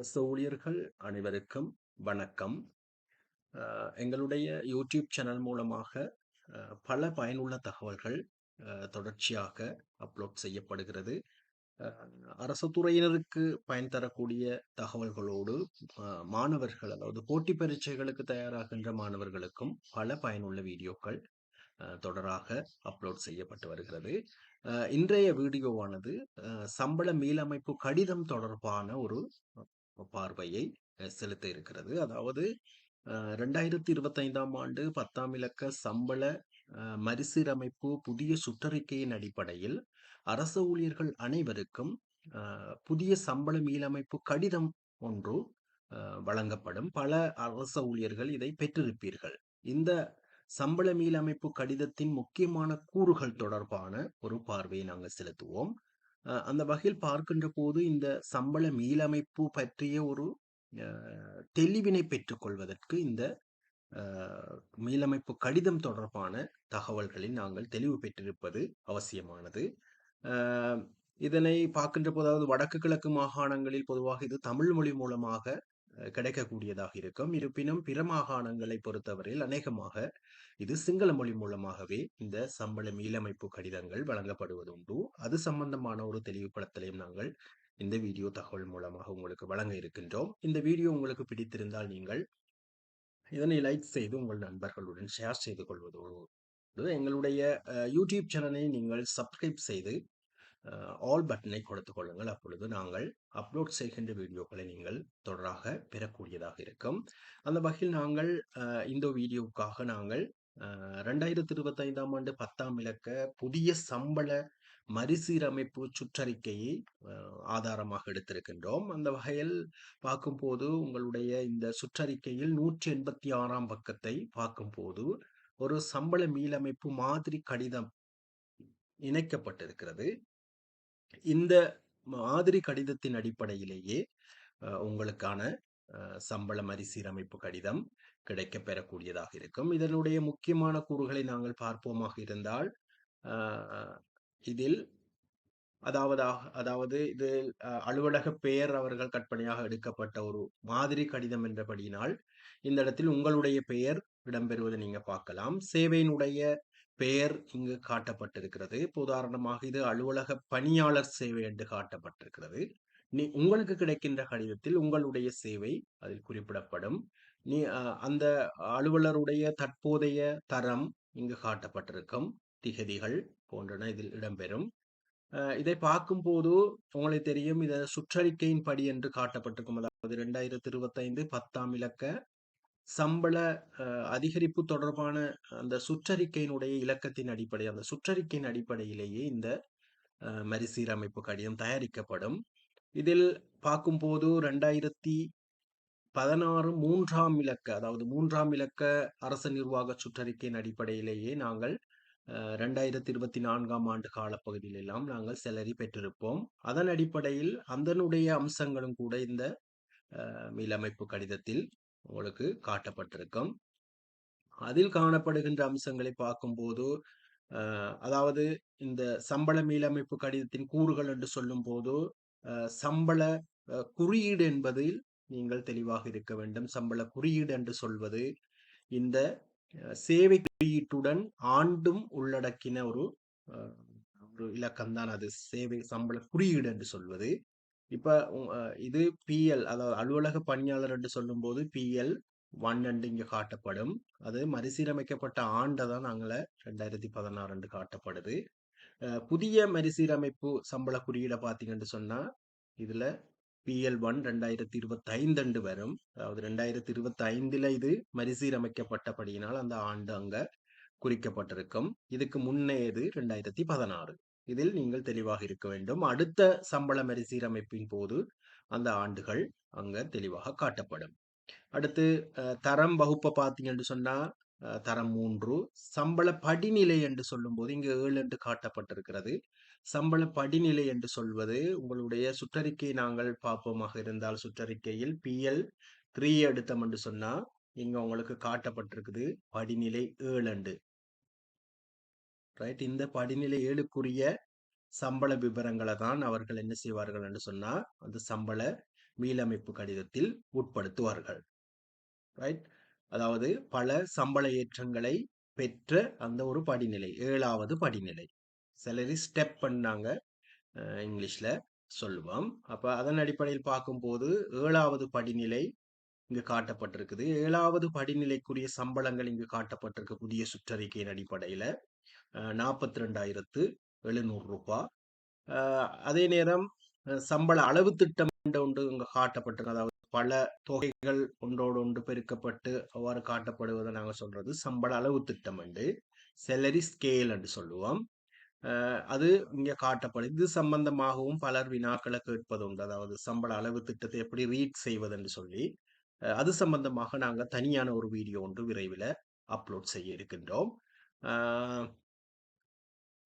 அரச ஊழியர்கள் அனைவருக்கும் வணக்கம். எங்களுடைய யூடியூப் சேனல் மூலமாக பல பயனுள்ள தகவல்கள் தொடர்ச்சியாக அப்லோட் செய்யப்படுகிறது. அரசு துறையினருக்கு பயன் தரக்கூடிய தகவல்களோடு மாணவர்கள் அதாவது போட்டி பரீட்சைகளுக்கு தயாராகின்ற மாணவர்களுக்கும் பல பயனுள்ள வீடியோக்கள் தொடராக அப்லோட் செய்யப்பட்டு வருகிறது. இன்றைய வீடியோவானது சம்பள மீளமைப்பு கடிதம் தொடர்பான ஒரு பார்வையை செலுத்த இருக்கிறது. அதாவது அஹ், ரெண்டாயிரத்தி இருபத்தைந்தாம் ஆண்டு பத்தாம் இலக்க சம்பள மறுசீரமைப்பு புதிய சுற்றறிக்கையின் அடிப்படையில் அரசு ஊழியர்கள் அனைவருக்கும் அஹ், புதிய சம்பள மீளமைப்பு கடிதம் ஒன்று அஹ், வழங்கப்படும். பல அரச ஊழியர்கள் இதை பெற்றிருப்பீர்கள். இந்த சம்பள மீளமைப்பு கடிதத்தின் முக்கியமான கூறுகள் தொடர்பான ஒரு பார்வையை நாங்கள் செலுத்துவோம். அந்த வகையில் பார்க்கின்ற போது இந்த சம்பள மீளமைப்பு பற்றிய ஒரு அஹ், தெளிவினை பெற்றுக்கொள்வதற்கு இந்த மீளமைப்பு கடிதம் தொடர்பான தகவல்களை நாங்கள் தெளிவு பெற்றிருப்பது அவசியமானது. இதனை பார்க்கின்ற போதாவது வடக்கு கிழக்கு மாகாணங்களில் பொதுவாக இது தமிழ் மொழி மூலமாக கிடைக்கக்கூடியதாக இருக்கும். இருப்பினும் பிற மாகாணங்களை பொறுத்தவரையில் அநேகமாக இது சிங்கள மொழி மூலமாகவே இந்த சம்பள மீளமைப்பு கடிதங்கள் வழங்கப்படுவது உண்டு. அது சம்பந்தமான ஒரு தெளிவுபடுத்தலையும் நாங்கள் இந்த வீடியோ தகவல் மூலமாக உங்களுக்கு வழங்க இருக்கின்றோம். இந்த வீடியோ உங்களுக்கு பிடித்திருந்தால் நீங்கள் இதனை லைக் செய்து உங்கள் நண்பர்களுடன் ஷேர் செய்து கொள்வதோடு எங்களுடைய யூடியூப் சேனலை நீங்கள் சப்ஸ்கிரைப் செய்து ஆல் பட்டனை கொடுத்து கொள்ளுங்கள். அப்பொழுது நாங்கள் அப்லோட் செய்கின்ற வீடியோக்களை நீங்கள் தொடராக பெறக்கூடியதாக இருக்கும். அந்த வகையில் நாங்கள் இந்த வீடியோவுக்காக நாங்கள் அஹ், ரெண்டாயிரத்தி இருபத்தைந்தாம் ஆண்டு பத்தாம் இலக்க புதிய சம்பள மறுசீரமைப்பு சுற்றறிக்கையை ஆதாரமாக எடுத்திருக்கின்றோம். அந்த வகையில் பார்க்கும்போது உங்களுடைய இந்த சுற்றறிக்கையில் நூற்றி எண்பத்தி ஆறாம் பக்கத்தை பார்க்கும்போது ஒரு சம்பள மீளமைப்பு மாதிரி கடிதம் இணைக்கப்பட்டிருக்கிறது. இந்த மாதிரி கடிதத்தின் அடிப்படையிலேயே அஹ், உங்களுக்கான அஹ், சம்பள மறுசீரமைப்பு கடிதம் கிடைக்கப் பெறக்கூடியதாக இருக்கும். இதனுடைய முக்கியமான கூறுகளை நாங்கள் பார்ப்போமாக இருந்தால் அஹ், இதில் அதாவது அதாவது இது அஹ், அலுவலக பெயர் அவர்கள் கற்பனையாக எடுக்கப்பட்ட ஒரு மாதிரி கடிதம் என்றபடியினால் இந்த இடத்தில் உங்களுடைய பெயர் இடம்பெறுவதை நீங்க பார்க்கலாம். சேவையினுடைய பெயர் இங்கு காட்டப்பட்டிருக்கிறது. இப்போ உதாரணமாக இது அலுவலக பணியாளர் சேவை என்று காட்டப்பட்டிருக்கிறது. நீ உங்களுக்கு கிடைக்கின்ற கடிதத்தில் உங்களுடைய சேவை அதில் குறிப்பிடப்படும். நீ அஹ், அந்த அலுவலருடைய தற்போதைய தரம் இங்கு காட்டப்பட்டிருக்கும். திகதிகள் போன்றன இதில் இடம்பெறும். அஹ், இதை பார்க்கும்போது உங்களுக்கு தெரியும் இத சுற்றறிக்கையின் படி என்று காட்டப்பட்டிருக்கும். அதாவது ரெண்டாயிரத்தி இருபத்தைந்து பத்தாம் இலக்க சம்பள அஹ், அதிகரிப்பு தொடர்பான அந்த சுற்றறிக்கையினுடைய இலக்கத்தின் அடிப்படை அந்த சுற்றறிக்கையின் அடிப்படையிலேயே இந்த அஹ், மறுசீரமைப்பு கடிதம் தயாரிக்கப்படும். இதில் பார்க்கும்போது ரெண்டாயிரத்தி பதினாறு மூன்றாம் இலக்க அதாவது மூன்றாம் இலக்க அரசு நிர்வாக சுற்றறிக்கையின் அடிப்படையிலேயே நாங்கள் ரெண்டாயிரத்தி இருபத்தி நான்காம் ஆண்டு காலப்பகுதியில் எல்லாம் நாங்கள் செலரி பெற்றிருப்போம். அதன் அடிப்படையில் அதனுடைய அம்சங்களும் கூட இந்த அஹ், மீளமைப்பு கடிதத்தில் உங்களுக்கு காட்டப்பட்டிருக்கும். அதில் காணப்படுகின்ற அம்சங்களை பார்க்கும்போது அஹ், அதாவது இந்த சம்பள மீளமைப்பு கடிதத்தின் கூறுகள் என்று சொல்லும்போது அஹ், சம்பள அஹ், குறியீடு என்பதில் நீங்கள் தெளிவாக இருக்க வேண்டும். சம்பள குறியீடு என்று சொல்வது இந்த அஹ், சேவை குறியீட்டுடன் ஆண்டும் உள்ளடக்கின ஒரு அஹ், ஒரு இலக்கம்தான் அது. சேவை சம்பள குறியீடு என்று சொல்வது. இப்ப இது பிஎல் அதாவது அலுவலக பணியாளர் என்று சொல்லும்போது பிஎல் ஒன் அண்டு இங்க காட்டப்படும். அது மறுசீரமைக்கப்பட்ட ஆண்டை தான் நாங்கள ரெண்டாயிரத்தி பதினாறு என்று காட்டப்படுது. புதிய மறுசீரமைப்பு சம்பள குறியீடை பார்த்தீங்கன்னு சொன்னா இதுல பிஎல் ஒன் ரெண்டாயிரத்தி இருபத்தி ஐந்து வரும். அதாவது ரெண்டாயிரத்தி இருபத்தி ஐந்துல இது மறுசீரமைக்கப்பட்டபடியினால் அந்த ஆண்டு அங்க குறிக்கப்பட்டிருக்கும். இதுக்கு முன்னே இது ரெண்டாயிரத்தி பதினாறு. இதில் நீங்கள் தெளிவாக இருக்க வேண்டும். அடுத்த சம்பள மறுசீரமைப்பின் போது அந்த ஆண்டுகள் அங்க தெளிவாக காட்டப்படும். அடுத்து தரம் வகுப்பை பார்த்தீங்க சொன்னா சொன்னால் தரம் மூன்று சம்பள படிநிலை என்று சொல்லும்போது இங்கு ஏழு என்று காட்டப்பட்டிருக்கிறது. சம்பள படிநிலை என்று சொல்வது உங்களுடைய சுற்றறிக்கை நாங்கள் பார்ப்போமாக இருந்தால் சுற்றறிக்கையில் பிஎல் த்ரீ எடுத்தோம் என்று சொன்னா இங்க உங்களுக்கு காட்டப்பட்டிருக்குது படிநிலை ஏழு ரைட் இந்த படிநிலை ஏழுக்குரிய சம்பள விவரங்களை தான் அவர்கள் என்ன செய்வார்கள் என்று சொன்னா அந்த சம்பள மீளமைப்பு கடிதத்தில் உட்படுத்துவார்கள். ரைட் அதாவது பல சம்பள ஏற்றங்களை பெற்ற அந்த ஒரு படிநிலை ஏழாவது படிநிலை. சிலரி ஸ்டெப் பண்ணாங்க இங்கிலீஷ்ல சொல்லுவோம். அப்ப அதன் அடிப்படையில் பார்க்கும்போது ஏழாவது படிநிலை இங்கு காட்டப்பட்டிருக்குது. ஏழாவது படிநிலைக்குரிய சம்பளங்கள் இங்கு காட்டப்பட்டிருக்கு புதிய சுற்றறிக்கையின் அடிப்படையில. நாற்பத்தி ரெண்டாயிரத்து எழுநூறு ரூபாய் அதே நேரம் சம்பள அளவு திட்டம் ஒன்று இங்கு காட்டப்பட்டிருக்கு. அதாவது பல தொகைகள் ஒன்றோடு ஒன்று பெருக்கப்பட்டு அவ்வாறு காட்டப்படுவதை நாங்கள் சொல்றது. சம்பள அளவு திட்டம் என்று செலரி ஸ்கேல் என்று சொல்லுவோம். அது இங்கே காட்டப்படும் இது சம்பந்தமாகவும் பலர் வினாக்களை கேட்பது உண்டு. அதாவது சம்பள அளவு திட்டத்தை எப்படி ரீட் செய்வது என்று சொல்லி அது சம்பந்தமாக நாங்கள் தனியான ஒரு வீடியோ ஒன்று விரைவில் அப்லோட் செய்ய இருக்கின்றோம்.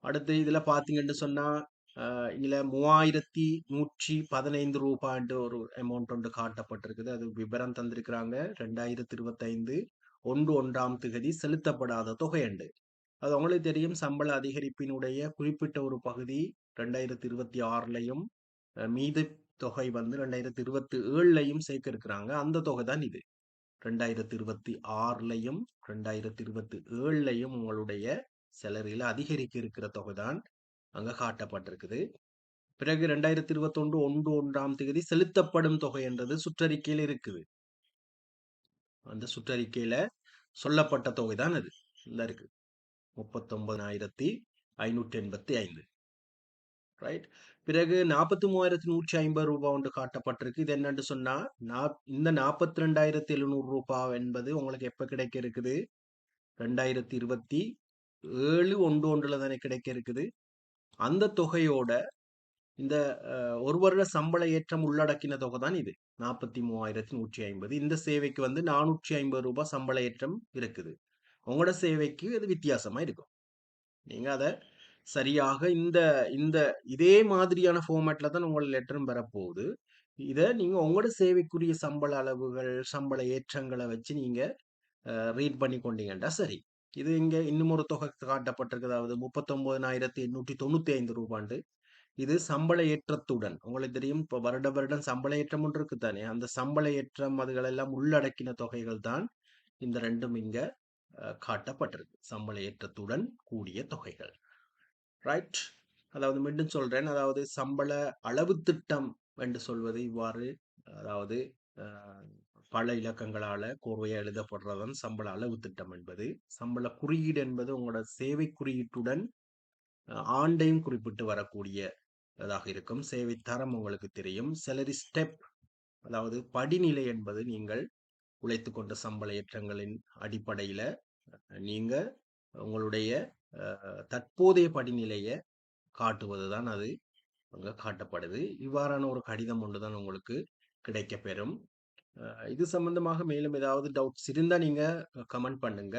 அடுத்து இதில் பார்த்தீங்கன்னு சொன்னால் இதில் மூவாயிரத்தி நூற்றி பதினைந்து ரூபாய்ன்ற ஒரு அமௌண்ட் ஒன்று காட்டப்பட்டிருக்குது. அது விவரம் தந்திருக்கிறாங்க. ரெண்டாயிரத்தி இருபத்தைந்து ஒன்று ஒன்றாம் திகதி செலுத்தப்படாத தொகையண்டு. அது உங்களுக்கு தெரியும் சம்பள அதிகரிப்பினுடைய குறிப்பிட்ட ஒரு பகுதி ரெண்டாயிரத்தி இருபத்தி ஆறுலையும் மீது தொகை வந்து ரெண்டாயிரத்தி இருபத்தி ஏழுலையும் சேர்க்க இருக்கிறாங்க அந்த தொகை தான் இது. ரெண்டாயிரத்தி இருபத்தி ஆறுலையும் ரெண்டாயிரத்தி இருபத்தி ஏழுலையும் உங்களுடைய செலரியில் அதிகரிக்க இருக்கிற தொகை தான் அங்க காட்டப்பட்டிருக்குது. பிறகு ரெண்டாயிரத்தி இருபத்தி ஒன்று ஒன்று ஒன்றாம் தேதி செலுத்தப்படும் தொகை என்றது சுற்றறிக்கையில் இருக்குது. அந்த சுற்றறிக்கையில சொல்லப்பட்ட தொகை தான் அது. இந்த இருக்கு. முப்பத்தொன்பதாயிரத்தி ஐநூற்றி எண்பத்தி ஐந்து. ரைட் பிறகு நாற்பத்தி மூவாயிரத்தி நூற்றி ஐம்பது ரூபாய் ஒன்று காட்டப்பட்டிருக்கு. இது என்னன்னு சொன்னா இந்த நாற்பத்தி ரெண்டாயிரத்தி எழுநூறு ரூபாய் என்பது உங்களுக்கு எப்ப கிடைக்க இருக்குது? ரெண்டாயிரத்தி இருபத்தி ஏழு ஒன்று ஒன்றுல தானே கிடைக்க இருக்குது. அந்த தொகையோட இந்த ஒரு வருட சம்பள ஏற்றம் உள்ளடக்கின தொகை தான் இது. நாற்பத்தி மூவாயிரத்தி நூற்றி ஐம்பது. இந்த சேவைக்கு வந்து நானூற்றி ஐம்பது ரூபாய் சம்பள ஏற்றம் இருக்குது. உங்களோட சேவைக்கு அது வித்தியாசமா இருக்கும். நீங்க அதை சரியாக இந்த இந்த இதே மாதிரியான ஃபார்மேட்ல தான் உங்களோட லெட்டரும் வரப்போகுது. இதை நீங்கள் உங்களோட சேவைக்குரிய சம்பள அளவுகள் சம்பள ஏற்றங்களை வச்சு நீங்கள் ரீட் பண்ணி கொண்டீங்கண்டா சரி. இது இங்கே இன்னும் ஒரு தொகை காட்டப்பட்டிருக்கு அதாவது முப்பத்தொன்பதாயிரத்தி எண்ணூற்றி தொண்ணூற்றி ஐந்து ரூபாண்டு. இது சம்பள ஏற்றத்துடன் உங்களுக்கு தெரியும் இப்போ வருட வருடம் சம்பள ஏற்றம் ஒன்று இருக்கு தானே? அந்த சம்பள ஏற்றம் அதுகளெல்லாம் உள்ளடக்கின தொகைகள் தான் இந்த ரெண்டும் இங்கே காட்டப்பட்டிருக்கு. சம்பள ஏற்றத்துடன் கூடிய தொகைகள். ரைட் அதாவது மீண்டும் சொல்றேன். அதாவது சம்பள அளவு திட்டம் என்று சொல்வது இவ்வாறு அதாவது பல இலக்கங்களால கோர்வையா எழுதப்படுறதான் சம்பள அளவு திட்டம் என்பது. சம்பள குறியீடு என்பது உங்களோட சேவை குறியீட்டுடன் ஆண்டையும் குறிப்பிட்டு வரக்கூடிய இதாக இருக்கும். சேவை தரம் உங்களுக்கு தெரியும். செலரி ஸ்டெப் அதாவது படிநிலை என்பது நீங்கள் உழைத்து கொண்ட சம்பள ஏற்றங்களின் அடிப்படையில நீங்க உங்களுடைய தற்போதைய படிநிலையை காட்டுவது தான் அது. அங்கே காட்டப்படுது. இவ்வாறான ஒரு கடிதம் ஒன்றுதான் உங்களுக்கு கிடைக்கப்பெறும் இது சம்பந்தமாக மேலும் ஏதாவது டவுட்ஸ் இருந்தால் நீங்கள் கமெண்ட் பண்ணுங்க.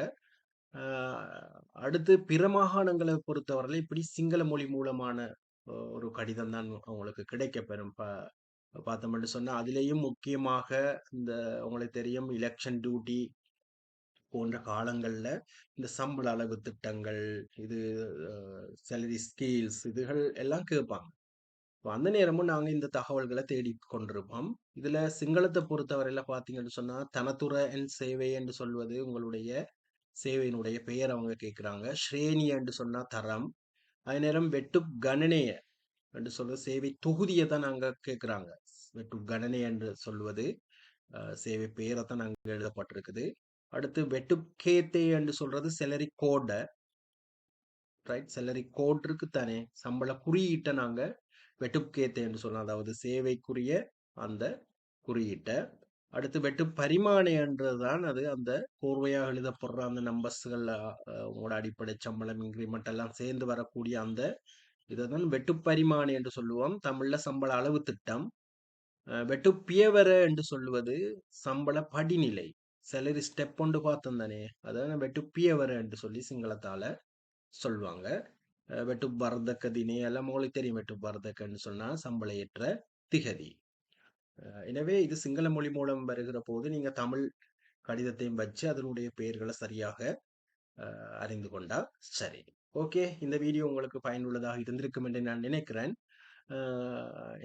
அடுத்து பிற மாகாணங்களை பொறுத்தவரையில் இப்படி சிங்கள மொழி மூலமான ஒரு கடிதம் தான் உங்களுக்கு கிடைக்க பெறும். பார்த்தோம்னு சொன்னால் அதுலேயும் முக்கியமாக இந்த உங்களுக்கு தெரியும் எலெக்ஷன் டியூட்டி போன்ற காலங்களில் இந்த சம்பள அளவு திட்டங்கள் இது சேலரி ஸ்கீல்ஸ் இதுகள் எல்லாம் கேட்பாங்க அந்த நேரமும் நாங்கள் இந்த தகவல்களை தேடி கொண்டிருப்போம். இதுல சிங்களத்தை பொறுத்தவரையில பார்த்தீங்கன்னு சொன்னா தனத்துறை என் சேவை என்று சொல்வது உங்களுடைய சேவையினுடைய பெயர் அவங்க கேட்குறாங்க. ஸ்ரேணி என்று சொன்னா தரம். அதே நேரம் வெட்டு கணனைய என்று சொல்வது சேவை தொகுதியை தான் நாங்கள் கேட்குறாங்க. வெட்டு கணனை என்று சொல்வது சேவை பெயரை தான் அங்கே எழுதப்பட்டிருக்குது. அடுத்து வெட்டுக்கேத்தே என்று சொல்றது செலரி கோடை ரைட் செலரி கோட் இருக்கு தானே சம்பள குறியீட்டை நாங்க வெட்டுக்கேத்தை என்று சொல்லலாம். அதாவது சேவைக்குரிய அந்த குறியீட்டை. அடுத்து வெட்டு பரிமாணை என்றதுதான் அது அந்த கோர்வையாக எழுதப்படுற அந்த நம்பர்ஸ்கள் உங்களோட அடிப்படை சம்பளம் இன்க்ரிமெண்ட் எல்லாம் சேர்ந்து வரக்கூடிய அந்த இதை தான் வெட்டு பரிமாணி என்று சொல்லுவோம். தமிழ்ல சம்பள அளவு திட்டம். வெட்டு பியவர என்று சொல்லுவது சம்பள படிநிலை. சிலர் ஸ்டெப் ஒன்று பார்த்தோம் தானே? அதாவது வெட்டு பியவர என்று சொல்லி சிங்களத்தால் சொல்லுவாங்க வெட்டு பரதக்க தினே எல்லாம் உங்களுக்கு தெரியும் வெட்டு பரதக்கன்னு சொன்னால் சம்பளையற்ற திகதி. எனவே இது சிங்கள மொழி மூலம் வருகிற போது நீங்கள் தமிழ் கடிதத்தையும் வச்சு அதனுடைய பெயர்களை சரியாக அறிந்து கொண்டா சரி. ஓகே இந்த வீடியோ உங்களுக்கு பயனுள்ளதாக இருந்திருக்கும் என்று நான் நினைக்கிறேன்.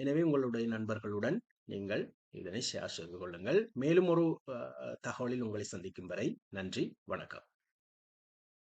எனவே உங்களுடைய நண்பர்களுடன் நீங்கள் இதனை ஷேர் செய்து கொள்ளுங்கள். மேலும் ஒரு தகவலில் உங்களை சந்திக்கும் வரை நன்றி வணக்கம்.